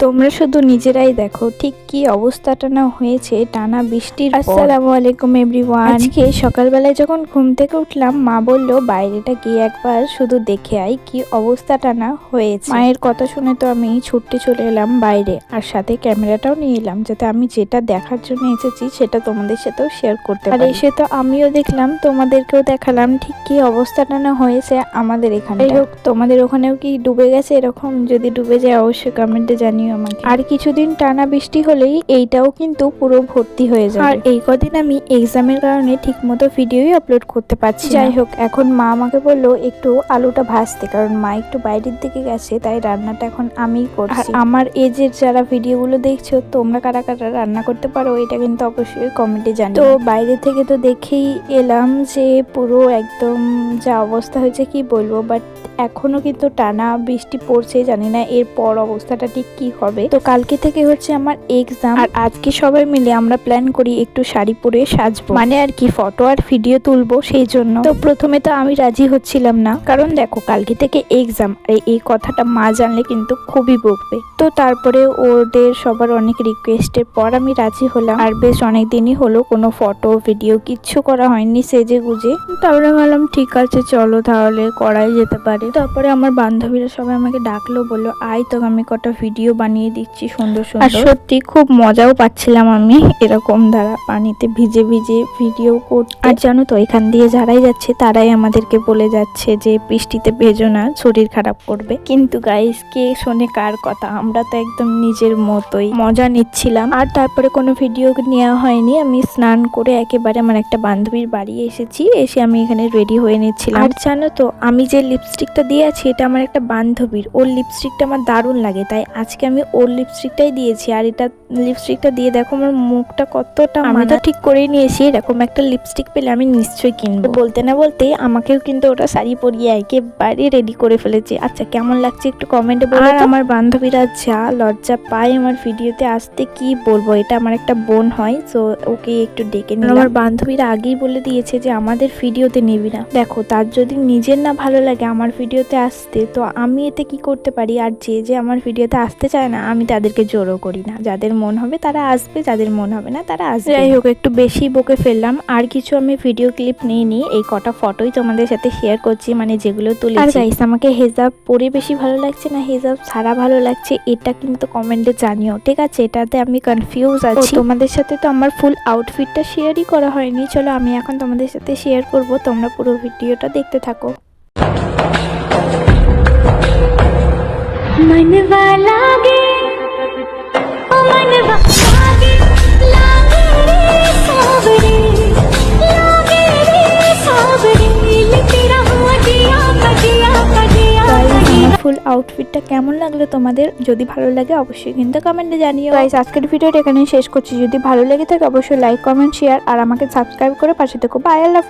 তোমরা শুধু নিজেরাই দেখো ঠিক কি অবস্থাটা না হয়েছে টানা বৃষ্টির আসসালামু আলাইকুম এভরিওয়ান আজকে সকালবেলায় যখন ঘুম থেকে উঠলাম মা বলল বাইরেটা গিয়ে একবার শুধু দেখে আই কি অবস্থাটা না হয়েছে। মায়ের কথা শুনে তো আমি ছুটতে চলে এলাম বাইরে আর সাথে ক্যামেরাটাও নিয়ে এলাম যাতে আমি যেটা দেখার জন্য এসেছি সেটা তোমাদের সাথেও শেয়ার করতে আর এসে তো আমিও দেখলাম তোমাদেরকেও দেখালাম ঠিক কি অবস্থাটা না হয়েছে আমাদের এখানে তোমাদের ওখানেও কি ডুবে গেছে এরকম? যদি ডুবে যায় অবশ্যই কমেন্টে জানিও। আমাকে। আর কিছুদিন টানা বৃষ্টি হলেই এইটাও কিন্তু পুরো ভর্তি হয়ে যায় আর এই কদিন আমি এক্সামের কারণে ঠিকমতো ভিডিওই আপলোড করতে পারছি যাই হোক এখন মা আমাকে বলল একটু আলুটা ভাজতে কারণ মা একটু বাইরের দিকে গেছে তাই রান্নাটা এখন আমিই করছি। আমার এজের যারা ভিডিওগুলো দেখছ তোমরা কারা কারা রান্না করতে পারো এটা কিন্তু অবশ্যই কমেন্টে জানি তো বাইরে থেকে তো দেখেই এলাম যে পুরো একদম যা অবস্থা হয়েছে কি বলব? বাট এখনও কিন্তু টানা বৃষ্টি পড়ছে, জানি না এরপর অবস্থাটা ঠিক কি হবে। তো কালকে থেকে হচ্ছে আমার এক্সাম আর আজকে সবাই মিলে আমরা প্ল্যান করি একটু শাড়ি পরে সাজবো। মানে আর কি ফটো আর ভিডিও তুলবো সেই জন্য। তো প্রথমে তো আমি রাজি হচ্ছিলাম না, কারণ দেখো কালকে থেকে এক্সাম আর এই কথাটা মা জানলে কিন্তু খুবই বকবে। তো তারপরে ওদের সবার অনেক রিকোয়েস্টের পর আমি রাজি হলাম। আর বেশ অনেক দিনই হলো, কোনো ফটো ভিডিও কিচ্ছু করা হয়নি সেজে গুজে। তারপরে ভাবলাম, ঠিক আছে, চলো তাহলে করাই যেতে পারে। তারপরে আমার বান্ধবীরা সবাই আমাকে ডাকলো বলল আয় তো আমি কটা ভিডিও বানিয়ে দিচ্ছি সুন্দর সুন্দর। আর সত্যি খুব মজাও পাচ্ছিলাম আমি এরকম দ্বারা পানিতে ভিজে ভিজে ভিডিও করতে। আর জানো তো এখান দিয়ে যারাই যাচ্ছে তারাই আমাদেরকে বলে যাচ্ছে যে বৃষ্টিতে ভেজো না শরীর খারাপ করবে। কিন্তু গাইস কে শোনে কার কথা? আমরা তো একদম নিজের মতোই। মজা নিচ্ছিলাম। আর তারপরে কোনো ভিডিও নেওয়া হয়নি। আমি স্নান করে একেবারে আমার একটা বান্ধবীর বাড়ি এসেছি। এসে আমি এখানে রেডি হয়ে নিচ্ছিলাম। আর জানো তো আমি যে লিপস্টিকটা দিয়ে আছি এটা আমার একটা বান্ধবীর। ওর লিপস্টিকটা আমার দারুণ লাগে তাই আজকে আমি ওর লিপস্টিকটাই দিয়েছি। আর এটা লিপস্টিকটা দিয়ে দেখো আমার মুখটা কতটা আমি তো ঠিক করেই নিয়েছি এরকম একটা লিপস্টিক পেলে আমি নিশ্চয়ই কিনবো। বলতে না বলতে আমাকেও কিন্তু ওটা শাড়ি পরিয়ে একেবারে রেডি করে ফেলেছে। আচ্ছা কেমন লাগছে একটু কমেন্টে বলো আর আমার বান্ধবীরা যা লজ্জা পায় আমার ভিডিওতে আসতে কি বলব? এটা আমার একটা বোন হয় তো ওকে একটু ডেকে নিলাম। আমার বান্ধবীরা আগেই বলে দিয়েছে যে আমাদের ভিডিওতে নিবি না। দেখো তার যদি নিজের না ভালো লাগে আমার ভিডিওতে আসতে তো আমি এতে কি করতে পারি? আর যে যে আমার ভিডিওতে আসতে চায় না আমি তাদেরকে জোরও করি না। যাদের মন হবে তারা আসবে যাদের মন হবে না তারা আসবে যাই হোক একটু বেশি বকে ফেললাম। আর কিছু আমি ভিডিও ক্লিপ নিইনি এই কটা ফটোই তোমাদের সাথে শেয়ার করছি মানে যেগুলো তুলে আর গাইস আমাকে হেজাব পরে বেশি ভালো লাগছে না? হেজাব ছাড়া ভালো লাগছে? এটা কিন্তু কমেন্টে জানিও ঠিক আছে? এটাতে আমি কনফিউজ আছি। তোমাদের সাথে তো আমার ফুল আউটফিটটা শেয়ারই করা হয়নি। চলো আমি এখন তোমাদের সাথে শেয়ার করব। তোমরা পুরো ভিডিওটা দেখতে থাকো। मनवा लागे ओ मनवा लागे लागे रे सावरे लागे रे सावरे लिखी रहूं दिया कटिया कटिया আমার ফুল আউটফিটটা কেমন লাগলো তোমাদের যদি ভালো লাগে অবশ্যই কিন্তু কমেন্টে জানিও গাইস আজকের ভিডিওটা এখানে শেষ করছি যদি ভালো লেগে থাকে অবশ্যই লাইক কমেন্ট শেয়ার আর আমাকে সাবস্ক্রাইব করে পাশে থেকো বাই আল্লাহ হাফিজ।